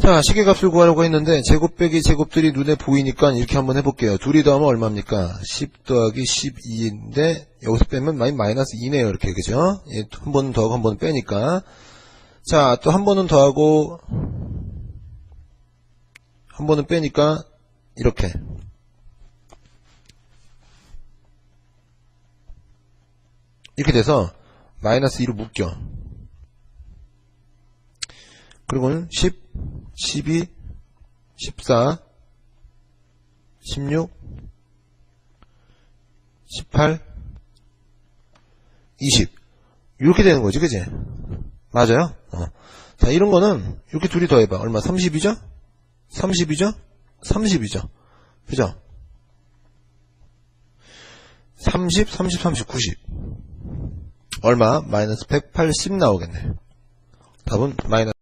자, 시계값을 구하려고 했는데 제곱 빼기 제곱들이 눈에 보이니까 이렇게 한번 해볼게요. 둘이 더하면 얼마입니까? 10 더하기 12인데 여기서 빼면 마이 마이너스 2네요. 이렇게 그죠? 예, 한 번은 더하고 한 번은 빼니까 자, 또 한 번은 더하고 한 번은 빼니까 이렇게 이렇게 돼서 마이너스 2로 묶여. 그리고는 10, 12, 14, 16, 18, 20. 이렇게 되는 거지, 그지? 맞아요? 어. 자, 이런 거는 이렇게 둘이 더해봐. 얼마? 30이죠? 30이죠? 30이죠? 그죠? 30, 30, 30, 90. 얼마? 마이너스 180 나오겠네. 답은 마이너스